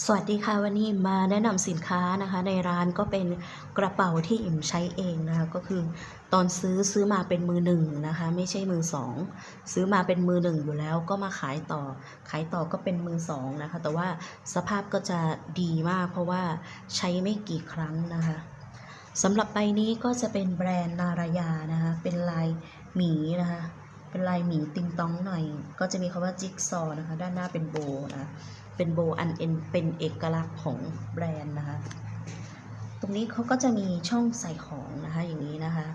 สวัสดีค่ะวันนี้มาแนะนำสินค้านะคะ ในร้านก็เป็นกระเป๋าที่อิ่มใช้เองนะคะก็คือตอนซื้อซื้อมาเป็นมือหนึ่งนะคะ ไม่ใช่มือสองซื้อมาเป็นมือหนึ่งอยู่แล้วก็มาขายต่อ ขายต่อก็เป็นมือสองนะคะ แต่ว่าสภาพก็จะดีมากเพราะว่าใช้ไม่กี่ครั้งนะคะสำหรับใบนี้ก็จะเป็นแบรนด์นารายานะคะเป็นลายหมีนะคะ เป็นลายหมีติงตองหน่อย ก็จะมีคำว่าจิ๊กซอว์นะคะ ด้านหน้าเป็นโบนะเป็นโบอันเอ็นเป็นเอกลักษณ์ของแบรนด์นะคะ ตรงนี้เขาก็จะมีช่องใส่ของนะคะอย่างนี้นะคะ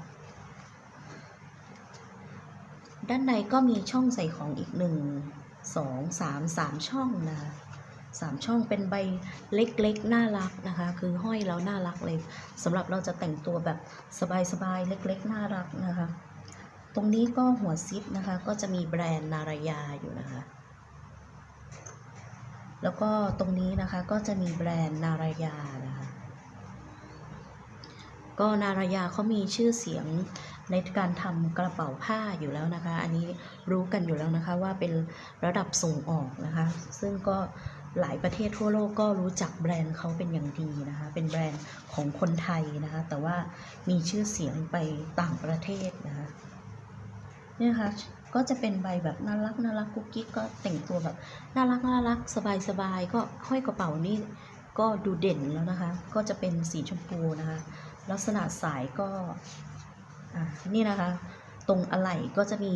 ด้านในก็มีช่องใส่ของอีกหนึ่งสองสามสามช่องนะคะสามช่องเป็นใบเล็กๆ น่ารักนะคะ คือห้อยแล้วน่ารักเลยสำหรับเราจะแต่งตัวแบบสบายๆ เล็กๆ น่ารักนะคะ ตรงนี้ก็หัวซิปนะคะ ก็จะมีแบรนด์นารายาอยู่นะคะ แล้วก็ตรงนี้นะคะก็จะมีแบรนด์นารายานะคะ ก็นารายาเขามีชื่อเสียงในการทำกระเป๋าผ้าอยู่แล้วนะคะ อันนี้รู้กันอยู่แล้วนะคะว่าเป็นระดับส่งออกนะคะ ซึ่งก็หลายประเทศทั่วโลกก็รู้จักแบรนด์เขาเป็นอย่างดีนะคะ เป็นแบรนด์ของคนไทยนะคะ แต่ว่ามีชื่อเสียงไปต่างประเทศนะคะ เนี่ยค่ะก็จะเป็นใบแบบน่ารักน่ารักกุ๊กกิ๊กก็แต่งตัวแบบน่ารักน่ารักสบายสบายก็ห้อยกระเป๋านี่ก็ดูเด่นแล้วนะคะ ก็จะเป็นสีชมพูนะคะ ลักษณะสายก็อะนี่นะคะ ตรงอะไหล่ก็จะมี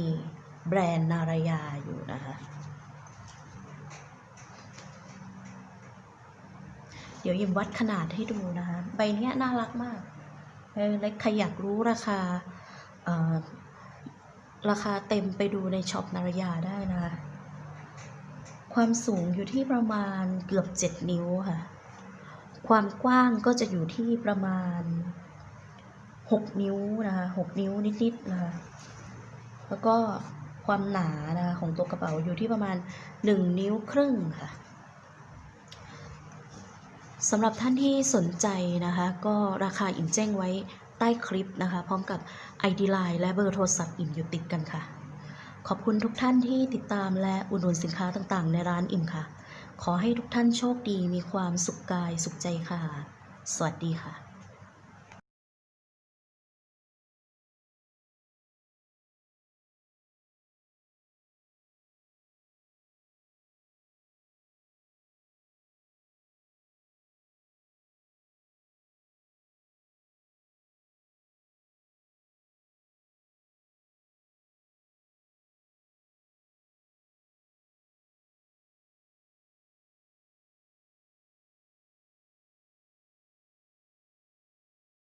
แบรนด์นารายาอยู่นะคะเดี๋ยวยิมวัดขนาดให้ดูนะคะ ใบเนี้ยน่ารักมากเออใครอยากรู้ราคาอ่อ ราคาเต็มไปดูในช็อปนารยาได้นะคะ ความสูงอยู่ที่ประมาณเกือบ 7 นิ้วค่ะ ความกว้างก็จะอยู่ที่ประมาณ 6 นิ้วนะคะ6นิ้วนิดๆนะคะ แล้วก็ความหนานะคะของตัวกระเป๋าอยู่ที่ประมาณ 1 นิ้วครึ่งค่ะสำหรับท่านที่สนใจนะคะ ก็ราคาอิ่มแจ้งไว้ ใต้คลิปนะคะ พร้อมกับ ID Line และเบอร์โทรศัพท์อิ่มอยู่ติดกันค่ะ ขอบคุณทุกท่านที่ติดตามและอุดหนุนสินค้าต่างๆ ในร้านอิ่มค่ะ ขอให้ทุกท่านโชคดีมีความสุขกายสุขใจค่ะ สวัสดีค่ะ